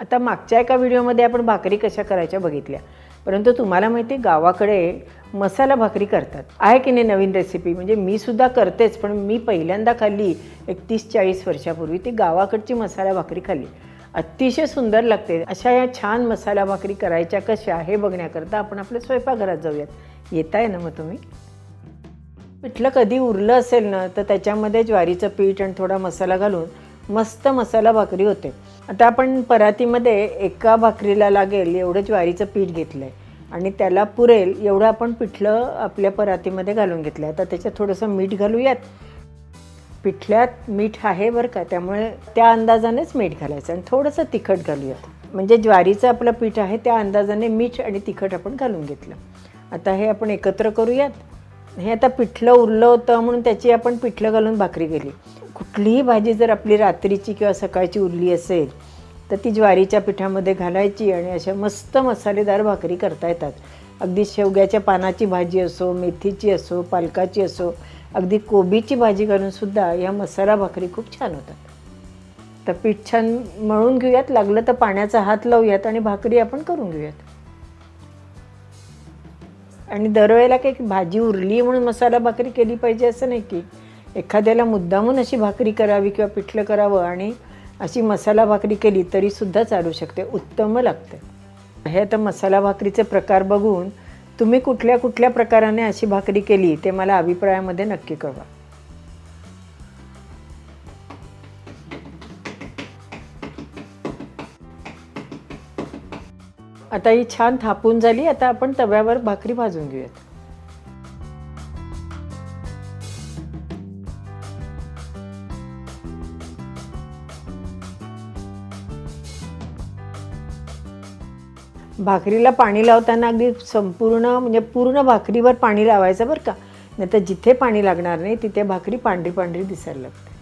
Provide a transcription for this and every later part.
आता मागच्या एका व्हिडिओमध्ये आपण भाकरी कशा करायच्या बघितल्या. परंतु तुम्हाला माहिती आहे गावाकडे मसाला भाकरी करतात. आहे की नाही नवीन रेसिपी म्हणजे मी सुद्धा करतेच पण मी पहिल्यांदा खाल्ली एक तीस चाळीस वर्षापूर्वी. ती गावाकडची मसाला भाकरी खाल्ली. अतिशय सुंदर लागते. अशा या छान मसाला भाकरी करायच्या कशा हे बघण्याकरता आपण आपल्या स्वयंपाकघरात जाऊयात. येत आहे ना मग तुम्ही? पिठलं कधी उरलं असेल ना तर त्याच्यामध्ये ज्वारीचं पीठ आणि थोडा मसाला घालून मस्त मसाला भाकरी होते. आता आपण परातीमध्ये एका भाकरीला लागेल एवढं ज्वारीचं पीठ घेतलं आहे आणि त्याला पुरेल एवढं आपण पिठलं आपल्या परातीमध्ये घालून घेतलं आहे आता त्याच्यात थोडंसं मीठ घालूयात. पिठल्यात मीठ आहे बरं का त्यामुळे त्या अंदाजानेच मीठ घालायचं. आणि थोडंसं तिखट घालूयात. म्हणजे ज्वारीचं आपलं पीठ आहे त्या अंदाजाने मीठ आणि तिखट आपण घालून घेतलं. आता हे आपण एकत्र करूयात. हे आता पिठलं उरलं होतं म्हणून त्याची आपण पिठलं घालून भाकरी केली. कुठलीही भाजी जर आपली रात्रीची किंवा सकाळची उरली असेल तर ती ज्वारीच्या पिठामध्ये घालायची आणि अशा मस्त मसालेदार भाकरी करता येतात. अगदी शेवग्याच्या पानाची भाजी असो मेथीची असो पालकाची असो अगदी कोबीची भाजी घालूनसुद्धा ह्या या मसाला भाकरी खूप छान होतात. तर पीठ छान मळून घेऊयात लागलं तर पाण्याचा हात लावूयात आणि भाकरी आपण करून घेऊयात. आणि दरवेळेला काही भाजी उरली म्हणून मसाला भाकरी केली पाहिजे असं नाही की एखाद्याला मुद्दामून अशी भाकरी करावी किंवा पिठलं करावं आणि अशी मसाला भाकरी केली तरीसुद्धा चालू शकते उत्तम लागते. हे आता मसाला भाकरीचे प्रकार बघून तुम्ही कुठल्या कुठल्या प्रकाराने अशी भाकरी केली ते मला अभिप्रायामध्ये नक्की कळवा. आता ही छान थापून झाली आता आपण तव्यावर भाकरी भाजून घेऊयात. भाकरीला पाणी लावताना अगदी संपूर्ण म्हणजे पूर्ण भाकरीवर पाणी लावायचं बरं का. नाही तर जिथे पाणी लागणार नाही तिथे भाकरी पांढरी पांढरी दिसायला लागते.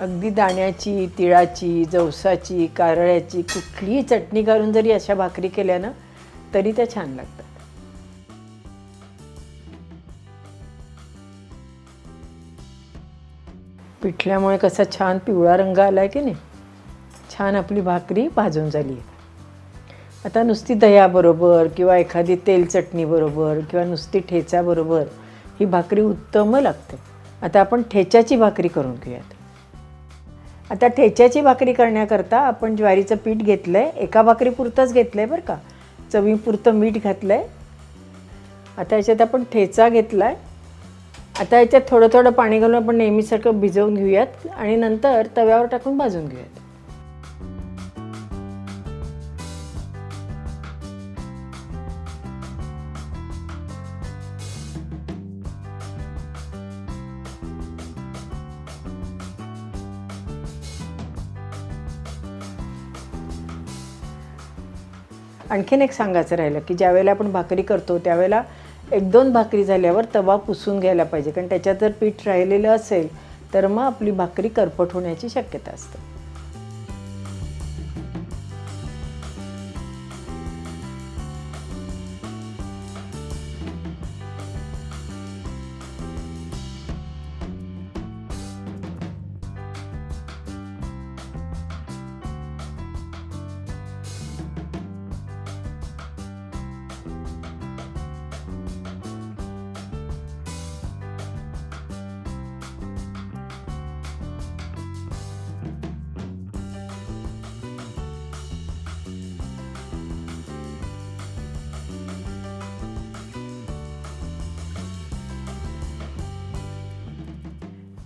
अगदी दाण्याची तिळाची जवसाची कारळ्याची कुठलीही चटणी घालून जरी अशा भाकरी केल्या ना तरी त्या छान लागतात. पिठल्यामुळे कसा छान पिवळा रंग आला आहे की नाही? छान आपली भाकरी भाजून झाली आहे. आता नुसती दह्याबरोबर किंवा एखादी तेल चटणीबरोबर किंवा नुसती ठेच्याबरोबर ही भाकरी उत्तम लागते. आता आपण ठेच्याची भाकरी करून घेऊयात. आता ठेच्याची भाकरी करण्याकरता आपण ज्वारीचं पीठ घेतलं आहे एका भाकरीपुरतंच घेतलं आहे बरं का. चवीपुरतं मीठ घातलं आहे आता याच्यात आपण ठेचा घेतला आहे आता याच्यात थोडं थोडं पाणी घालून आपण नेहमीसारखं भिजवून घेऊयात आणि नंतर तव्यावर टाकून भाजून घेऊयात. आणखीन एक सांगायचं राहिलं की ज्यावेळेला आपण भाकरी करतो त्यावेळेला एक दोन भाकरी झाल्यावर तवा पुसून घ्यायला पाहिजे. कारण त्याच्यात जर पीठ राहिलेलं असेल तर मग आपली भाकरी करपट होण्याची शक्यता असते.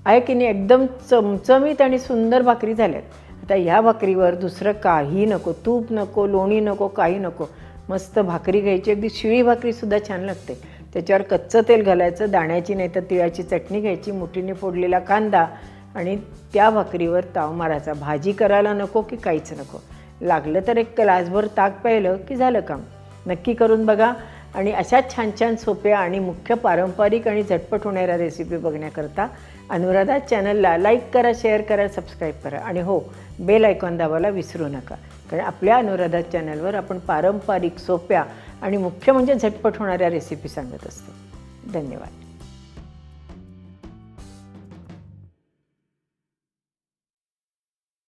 आहे की नाही एकदम चमचमीत आणि सुंदर भाकरी झाल्यात. आता ह्या भाकरीवर दुसरं काही नको तूप नको लोणी नको काही नको. मस्त भाकरी घ्यायची अगदी शिळी भाकरीसुद्धा छान लागते. त्याच्यावर कच्चं तेल घालायचं दाण्याची नाही तर तिळाची चटणी घ्यायची मुठीने फोडलेला कांदा आणि त्या भाकरीवर ताव मारायचा. भाजी करायला नको की काहीच नको. लागलं तर एक ग्लासभर ताक प्यायलं की झालं काम. नक्की करून बघा. आणि अशाच छान छान सोप्या आणि मुख्य पारंपरिक आणि झटपट होणाऱ्या रेसिपी बघण्याकरता अनुराधा चॅनलला लाईक करा शेअर करा सबस्क्राईब करा. आणि हो बेल आयकॉन दाबायला विसरू नका. कारण आपल्या अनुराधा चॅनलवर आपण पारंपरिक सोप्या आणि मुख्य म्हणजे झटपट होणाऱ्या रेसिपी सांगत असतो. धन्यवाद.